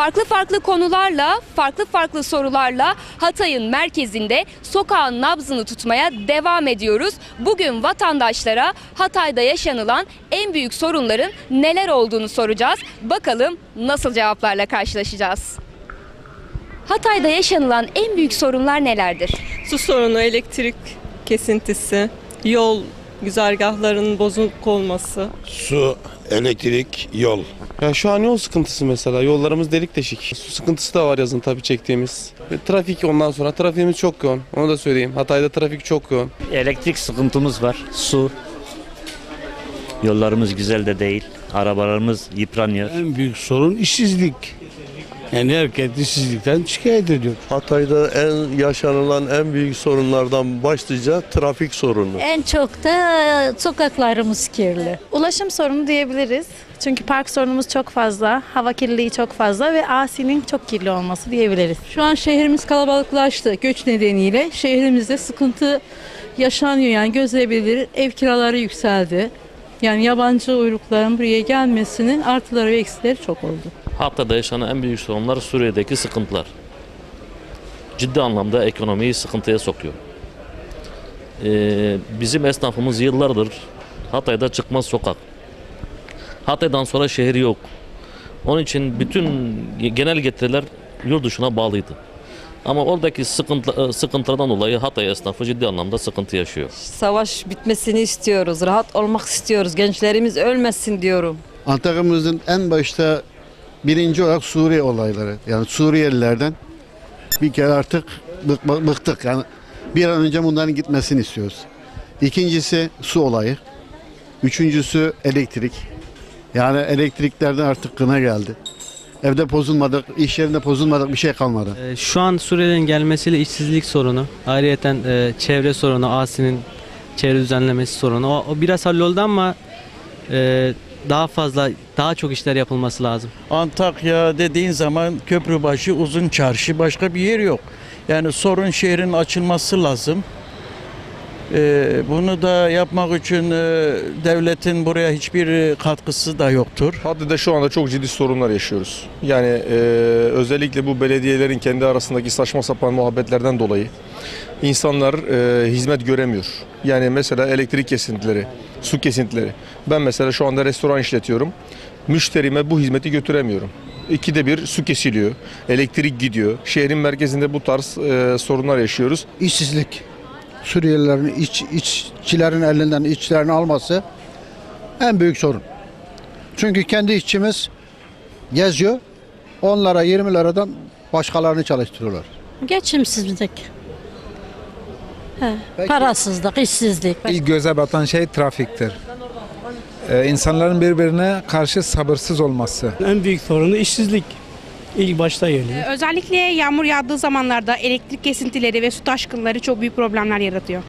Farklı farklı konularla, farklı farklı sorularla Hatay'ın merkezinde sokağın nabzını tutmaya devam ediyoruz. Bugün vatandaşlara Hatay'da yaşanılan en büyük sorunların neler olduğunu soracağız. Bakalım nasıl cevaplarla karşılaşacağız. Hatay'da yaşanılan en büyük sorunlar nelerdir? Su sorunu, elektrik kesintisi, yol güzergahlarının bozuk olması. Su, elektrik, yol. Ya şu an yol sıkıntısı mesela. Yollarımız delik deşik. Su sıkıntısı da var yazın tabii çektiğimiz. Ve trafik ondan sonra. Trafiğimiz çok yoğun. Onu da söyleyeyim. Hatay'da trafik çok yoğun. Elektrik sıkıntımız var. Su. Yollarımız güzel de değil. Arabalarımız yıpranıyor. En büyük sorun işsizlik. Yani herkes işsizlikten şikayet ediyor. Hatay'da en yaşanılan en büyük sorunlardan başlıca trafik sorunu. En çok da sokaklarımız kirli. Ulaşım sorunu diyebiliriz. Çünkü park sorunumuz çok fazla, hava kirliliği çok fazla ve Asi'nin çok kirli olması diyebiliriz. Şu an şehrimiz kalabalıklaştı göç nedeniyle. Şehrimizde sıkıntı yaşanıyor yani gözleyebilir. Ev kiraları yükseldi. Yani yabancı uyrukların buraya gelmesinin artıları ve eksileri çok oldu. Hatay'da yaşanan en büyük sorunlar Suriye'deki sıkıntılar. Ciddi anlamda ekonomiyi sıkıntıya sokuyor. Ee, bizim esnafımız yıllardır Hatay'da çıkmaz sokak. Hatay'dan sonra şehir yok. Onun için bütün genel getiriler yurt dışına bağlıydı. Ama oradaki sıkıntı, sıkıntılardan dolayı Hatay esnafı ciddi anlamda sıkıntı yaşıyor. Savaş bitmesini istiyoruz, rahat olmak istiyoruz. Gençlerimiz ölmesin diyorum. Antakya'mızın en başta birinci olarak Suriye olayları. Yani Suriyelilerden bir kere artık bıktık. Yani bir an önce bunların gitmesini istiyoruz. İkincisi su olayı. Üçüncüsü elektrik. Yani elektriklerden artık kına geldi. Evde bozulmadık, iş yerinde bozulmadık bir şey kalmadı. Ee, Şu an Suriyelilerin gelmesiyle işsizlik sorunu, ayrıyeten e, çevre sorunu, Asi'nin çevre düzenlemesi sorunu. O, o biraz halloldu ama e, daha fazla, daha çok işler yapılması lazım. Antakya dediğin zaman Köprübaşı, Uzun Çarşı başka bir yer yok. Yani sorun şehrin açılması lazım. Ee, bunu da yapmak için e, devletin buraya hiçbir katkısı da yoktur. Hatay'da şu anda çok ciddi sorunlar yaşıyoruz. Yani e, özellikle bu belediyelerin kendi arasındaki saçma sapan muhabbetlerden dolayı insanlar e, hizmet göremiyor. Yani mesela elektrik kesintileri, su kesintileri. Ben mesela şu anda restoran işletiyorum. Müşterime bu hizmeti götüremiyorum. İkide bir su kesiliyor, elektrik gidiyor. Şehrin merkezinde bu tarz e, sorunlar yaşıyoruz. İşsizlik. Suriyelilerin iç, işçilerin elinden işçilerini alması en büyük sorun. Çünkü kendi işçimiz geziyor. Onlara 20 liradan başkalarını çalıştırıyorlar. Geçimsizlik. He, parasızlık, işsizlik. İlk göze batan şey trafiktir. Ee, insanların birbirine karşı sabırsız olması. En büyük sorunu işsizlik. İlk başta geliyor. Özellikle yağmur yağdığı zamanlarda elektrik kesintileri ve su taşkınları çok büyük problemler yaratıyor.